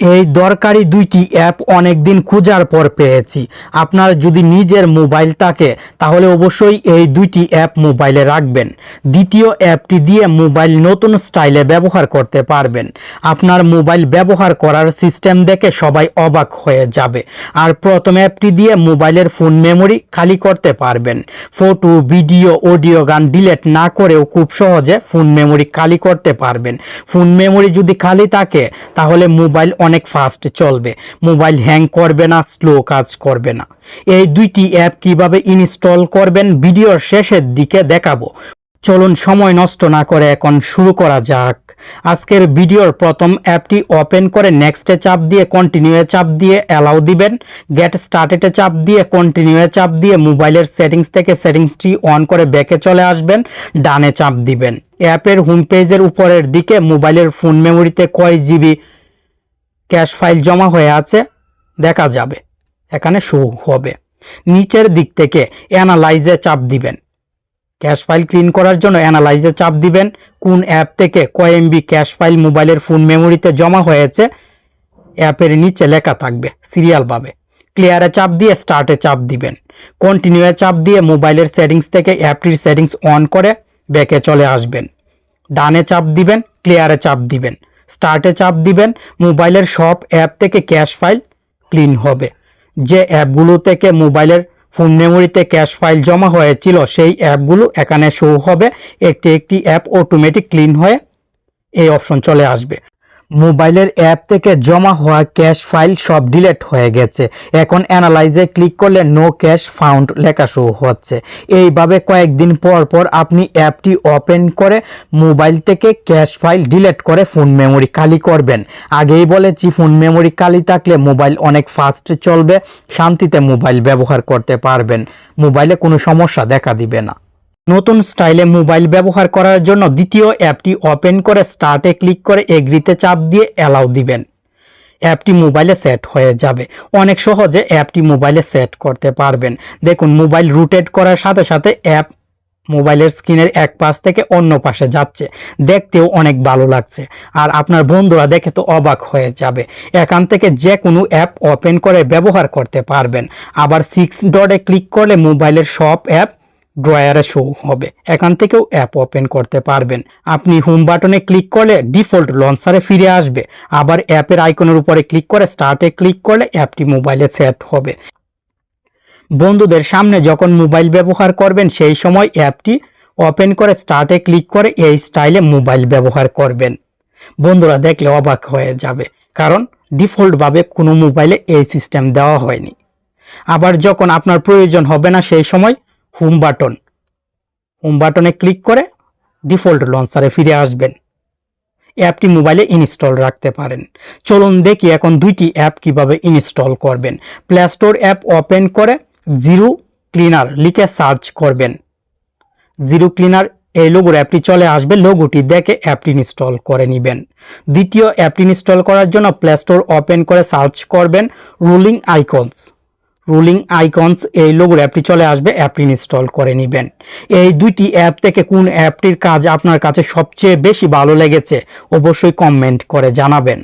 এই দরকারি দুইটি অ্যাপ অনেক দিন খোঁজার পর পেয়েছি। আপনার যদি নিজের মোবাইল থাকে, তাহলে অবশ্যই এই দুইটি অ্যাপ মোবাইলে রাখবেন। দ্বিতীয় অ্যাপটি দিয়ে মোবাইল নতুন স্টাইলে ব্যবহার করতে পারবেন। আপনার মোবাইল ব্যবহার করার সিস্টেম দেখে সবাই অবাক হয়ে যাবে। আর প্রথম অ্যাপটি দিয়ে মোবাইলের ফোন মেমোরি খালি করতে পারবেন। ফটো, ভিডিও, অডিও গান ডিলেট না করেও খুব সহজে ফোন মেমোরি খালি করতে পারবেন। ফোন মেমোরি যদি খালি থাকে, তাহলে মোবাইল অনেক ফাস্ট চলবে। মোবাইল হ্যাং করবে না স্লো কাজ করবে না। এই দুইটি অ্যাপ কীভাবে ইনস্টল করবেন ভিডিওর শেষের দিকে দেখাবো। চলুন সময় নষ্ট না করে এখন শুরু করা যাক। আজকের ভিডিওর প্রথম অ্যাপটি ওপেন করে নেক্সটে চাপ দিয়ে কন্টিনিউয়ে চাপ দিয়ে অ্যালাউ দিবেন। গেট স্টার্টেডে চাপ দিয়ে কন্টিনিউয়ে চাপ দিয়ে মোবাইলের সেটিংস থেকে সেটিংসটি অন করে ব্যাকে চলে আসবেন, ডানে চাপ দিবেন। অ্যাপের হোম পেজের উপরের দিকে মোবাইলের ফোন মেমোরিতে কয় জিবি ক্যাশ ফাইল জমা হয়ে আছে, দেখা যাবে। এখানে শো হবে। নিচের দিক থেকে অ্যানালাইজে চাপ দিবেন। ক্যাশ ফাইল ক্লিন করার জন্য অ্যানালাইজে চাপ দিবেন। কোন অ্যাপ থেকে কয় এমবি ক্যাশ ফাইল মোবাইলের ফোন মেমোরিতে জমা হয়েছে অ্যাপের নিচে লেখা থাকবে সিরিয়ালভাবে ক্লিয়ারে চাপ দিয়ে স্টার্টে চাপ দিবেন। কন্টিনিউয়ে চাপ দিয়ে মোবাইলের সেটিংস থেকে অ্যাপটির সেটিংস অন করে ব্যাকে চলে আসবেন। ডানে চাপ দিবেন ক্লিয়ারে চাপ দিবেন। স্টার্টে চাপ দিবেন, মোবাইলের সব অ্যাপ থেকে ক্যাশ ফাইল ক্লিন হবে। যে অ্যাপগুলো থেকে মোবাইলের ফোন মেমোরিতে ক্যাশ ফাইল জমা হয়েছিল, সেই অ্যাপগুলো এখানে শো হবে। একটি একটি অ্যাপ অটোমেটিক ক্লিন হয়ে এই অপশন চলে আসবে। মোবাইলের অ্যাপ থেকে জমা হওয়া ক্যাশ ফাইল সব ডিলেট হয়ে গেছে। এখন অ্যানালাইজে ক্লিক করলে নো ক্যাশ ফাউন্ড লেখা শো হচ্ছে। এইভাবে কয়েকদিন পর পর আপনি অ্যাপটি ওপেন করে মোবাইল থেকে ক্যাশ ফাইল ডিলেট করে ফোন মেমোরি খালি করবেন। আগেই বলেছি, ফোন মেমোরি খালি থাকলে মোবাইল অনেক ফাস্ট চলবে, শান্তিতে মোবাইল ব্যবহার করতে পারবেন। মোবাইলে কোনো সমস্যা দেখা দিবে না। নতুন স্টাইলে মোবাইল ব্যবহার করার জন্য দ্বিতীয় অ্যাপটি ওপেন করে স্টার্টে ক্লিক করে এগ্রিতে চাপ দিয়ে অ্যালাউ দিবেন। অ্যাপটি মোবাইলে সেট হয়ে যাবে। অনেক সহজে অ্যাপটি মোবাইলে সেট করতে পারবেন। দেখুন, মোবাইল রুটেট করার সাথে সাথে অ্যাপ মোবাইলের স্ক্রিনের এক পাশ থেকে অন্য পাশে যাচ্ছে। দেখতেও অনেক ভালো লাগছে। আর আপনার বন্ধুরা দেখে তো অবাক হয়ে যাবে। এখান থেকে যে কোনো অ্যাপ ওপেন করে ব্যবহার করতে পারবেন। আবার সিক্স ডটে ক্লিক করলে মোবাইলের সব অ্যাপ ড্রয়ারে শো হবে। এখান থেকেও অ্যাপ ওপেন করতে পারবেন। আপনি হোম বাটনে ক্লিক করলে ডিফল্ট লঞ্চারে ফিরে আসবে। আবার অ্যাপের আইকনের উপরে ক্লিক করে স্টার্টে ক্লিক করলে অ্যাপটি মোবাইলে সেট হবে। বন্ধুদের সামনে যখন মোবাইল ব্যবহার করবেন, সেই সময় অ্যাপটি ওপেন করে স্টার্টে ক্লিক করে এই স্টাইলে মোবাইল ব্যবহার করবেন। বন্ধুরা দেখলে অবাক হয়ে যাবে, কারণ ডিফল্টভাবে কোনো মোবাইলে এই সিস্টেম দেওয়া হয়নি। আবার যখন আপনার প্রয়োজন হবে না, সেই সময় হোম বাটন হোম বাটনে ক্লিক করে ডিফল্ট লঞ্চারে ফিরে আসবেন। অ্যাপটি মোবাইলে ইনস্টল রাখতে পারেন। চলুন দেখি এখন দুইটি অ্যাপ কীভাবে ইনস্টল করবেন। প্লে স্টোর অ্যাপ ওপেন করে জিরো ক্লিনার লিখে সার্চ করবেন। জিরো ক্লিনার এই লোগোর অ্যাপটি চলে আসবে। লোগোটি দেখে অ্যাপটি ইনস্টল করে নেবেন। দ্বিতীয় অ্যাপটি ইনস্টল করার জন্য প্লে স্টোর ওপেন করে সার্চ করবেন। রুলিং আইকনস রুলিং আইকনস এই লোগোর অ্যাপটি চলে আসবে, অ্যাপটি ইনস্টল করে নেবেন। এই দুইটি অ্যাপ থেকে কোন অ্যাপটির কাজ আপনার কাছে সবচেয়ে বেশি ভালো লেগেছে, অবশ্যই কমেন্ট করে জানাবেন।